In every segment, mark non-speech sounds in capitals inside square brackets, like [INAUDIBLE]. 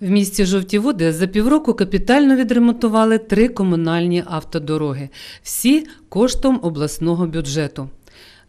В місті Жовті Води за півроку капітально відремонтували три комунальні автодороги, всі коштом обласного бюджету.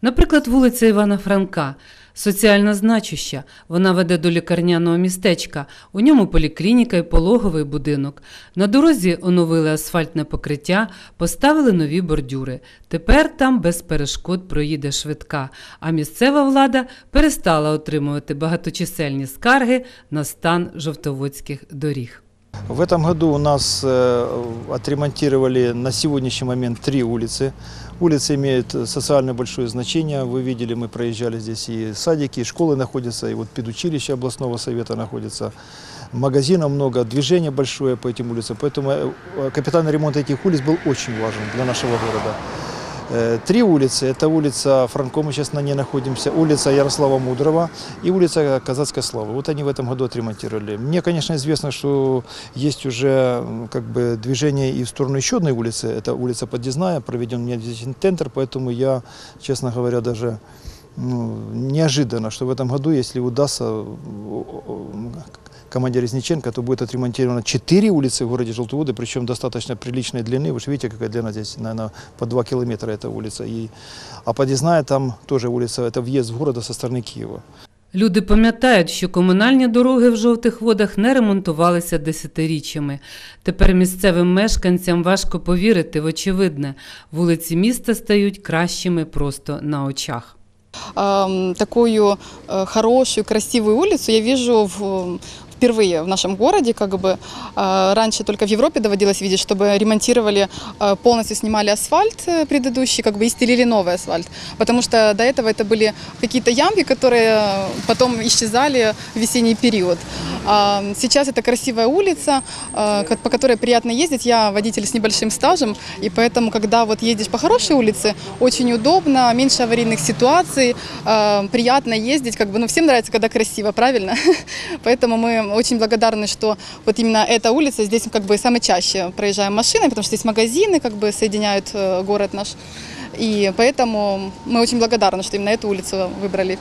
Наприклад, вулиця Івана Франка. Соціально значуща. Вона веде до лікарняного містечка. У ньому поліклініка і пологовий будинок. На дорозі оновили асфальтне покриття, поставили нові бордюри. Тепер там без перешкод проїде швидка. А місцева влада перестала отримувати багаточисельні скарги на стан жовтоводських доріг. В этом году у нас э, отремонтировали на сегодняшний момент три улицы. Улицы имеют социально большое значение. Вы видели, мы проезжали здесь и садики, и школы находятся, и вот педучилище областного совета находится. Магазинов много, движение большое по этим улицам. Поэтому э, капитальный ремонт этих улиц был очень важен для нашего города. Э, Три улицы. Это улица Франко, мы сейчас на ней находимся, улица Ярослава Мудрого и улица Казацкой Славы. Вот они в этом году отремонтировали. Мне, конечно, известно, что есть уже м, как бы движение и в сторону еще одной улицы. Это улица Подъездная, проведен медицинский тендер, поэтому я, честно говоря, даже ну, неожиданно, что в этом году, если удастся о, о, команде Резниченко, то будет отремонтировано 4 улицы в городе Желтоводы, причем достаточно приличной длины. Вы же видите, какая длина здесь, наверное, по 2 километра эта улица. И, а подъездная там тоже улица, это въезд в города со стороны Киева. Люди пам'ятають, що комунальні дороги в жовтих водах не ремонтувалися десятиріччями. Тепер місцевим мешканцям важко повірити в очевидне. Вулиці міста стають кращими просто на очах. Эм, такую э, хорошую, красивую улицу я вижу в- впервые в нашем городе, как бы Э, раньше только в Европе доводилось видеть, чтобы ремонтировали, э, полностью снимали асфальт э, предыдущий, как бы и стелили новый асфальт, потому что до этого это были какие-то ямки, которые э, потом исчезали в весенний период. А Сейчас это красивая улица, по которой приятно ездить. Я водитель с небольшим стажем, и поэтому, когда вот едешь по хорошей улице, очень удобно, меньше аварийных ситуаций, приятно ездить. Как бы, ну, всем нравится, когда красиво, правильно? [LAUGHS] Поэтому мы очень благодарны, что вот именно эта улица, здесь как бы самое чаще проезжаем машиной, потому что здесь магазины как бы соединяют э, город наш. И поэтому мы очень благодарны, что именно эту улицу выбрали.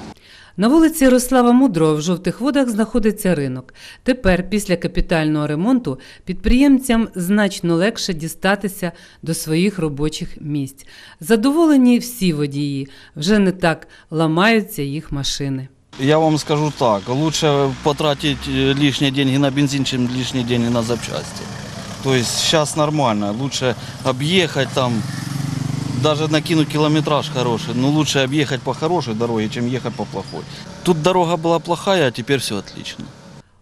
На вулиці Ярослава Мудрого в жовтих водах знаходиться ринок. Тепер, після капітального ремонту, підприємцям значно легше дістатися до своїх робочих місць. Задоволені всі водії, вже не так ламаються їх машини. Я вам скажу так, лучше потратить э, лишние деньги на бензин, чем лишние деньги на запчасти. То есть сейчас нормально, лучше объехать там, даже накинуть километраж хороший, но лучше объехать по хорошей дороге, чем ехать по плохой. Тут дорога была плохая, а теперь все отлично.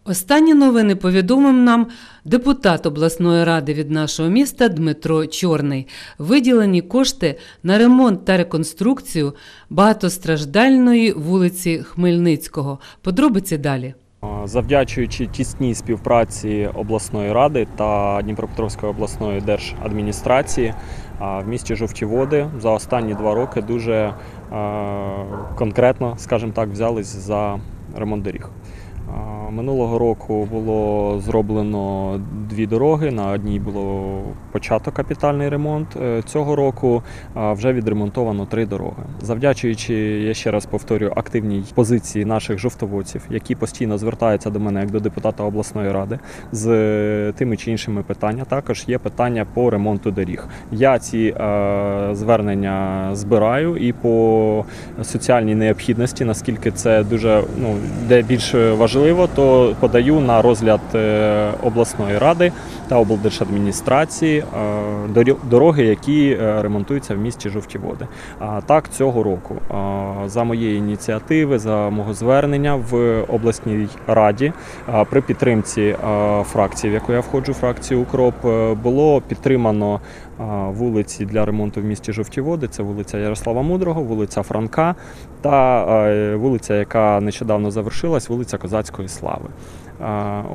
Останні новини повідомив нам депутат обласної ради від нашого міста Дмитро Чорний. Виділені кошти на ремонт та реконструкцію багатостраждальної вулиці Хмельницького. Подробиці далі. Завдячуючи тісній співпраці обласної ради та Дніпропетровської обласної держадміністрації в місті Жовті Води за останні два роки дуже конкретно, скажімо так, взялись за ремонт доріг. Минулого року було зроблено дві дороги. На одній було початок капітальний ремонт. Е, Цього року а, вже відремонтовано три дороги. Завдячуючи, я ще раз повторюю, активній позиції наших жовтоводців, які постійно звертаються до мене як до депутата обласної ради з е, тими чи іншими питаннями. Також є питання по ремонту доріг. Я ці е, звернення збираю і по соціальній необхідності, наскільки це дуже ну де більш важливо, то подаю на розгляд е, обласної ради та облдержадміністрації е, дороги, які е, ремонтуються в місті Жовті Води. А так цього року за моєї ініціативи, за мого звернення в обласній раді при підтримці фракції, в яку я входжу, фракції Укроп, е, було підтримано вулиці для ремонту в місті Жовті Води. Це вулиця Ярослава Мудрого, вулиця Франка та вулиця, яка нещодавно завершилась, вулиця Козацької Слави.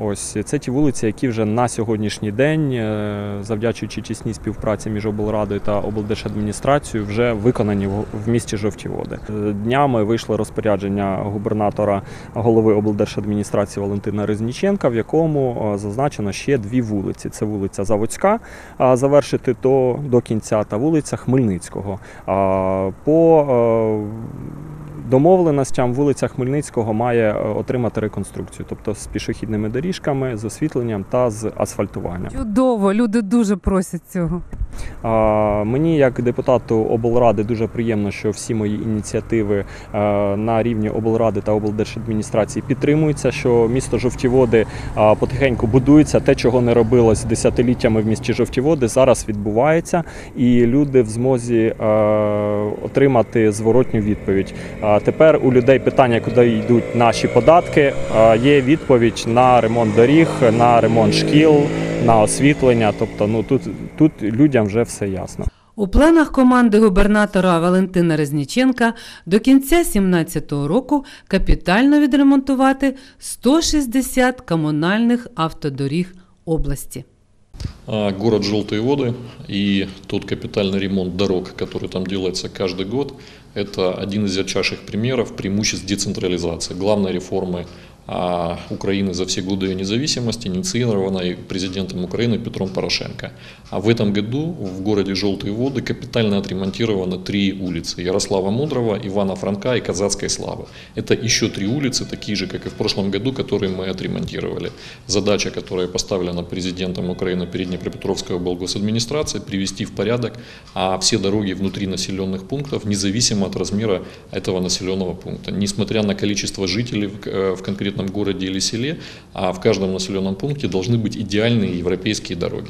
Ось це ті вулиці, які вже на сьогоднішній день, е, завдячуючи тісній співпраці між облрадою та облдержадміністрацією, вже виконані в- місті Жовті Води. Е, Днями вийшло розпорядження губернатора голови облдержадміністрації Валентина Резніченка, в якому е, зазначено ще дві вулиці: це вулиця Заводська, завершити до, до кінця, та вулиця Хмельницького. По домовленостям вулиця Хмельницького має е, отримати реконструкцію, тобто з пішохідними доріжками, з освітленням та з асфальтуванням. Чудово, люди дуже просять цього. Мені, як депутату облради, дуже приємно, що всі мої ініціативи е, на рівні облради та облдержадміністрації підтримуються. Що місто Жовті Води потихеньку будується. Те, чого не робилось десятиліттями в місті Жовті Води, зараз відбувається, і люди в змозі е, отримати зворотню відповідь. Тепер у людей питання, куди йдуть наші податки. Є відповідь на ремонт доріг, на ремонт шкіл, на освітлення. Тобто, ну тут, тут людям вже все ясно. У планах команди губернатора Валентина Резніченка до кінця 2017 року капітально відремонтувати 160 комунальних автодоріг області. А, Город Желтые воды и тот капитальный ремонт дорог, который там делается каждый год, это один из ярчайших примеров преимуществ децентрализации, главной реформы а, Украины за все годы ее независимости, инициированной президентом Украины Петром Порошенко. А в этом году в городе Желтые воды капитально отремонтировано три улицы. Ярослава Мудрого, Ивана Франка и Казацкой Славы. Это еще три улицы, такие же, как и в прошлом году, которые мы отремонтировали. Задача, которая поставлена президентом Украины перед Днепропетровской облгосадминистрацией, привести в порядок а все дороги внутри населенных пунктов, независимо от размера этого населенного пункта. Несмотря на количество жителей в, э, в конкретном городе или селе, а в каждом населенном пункте должны быть идеальные европейские дороги.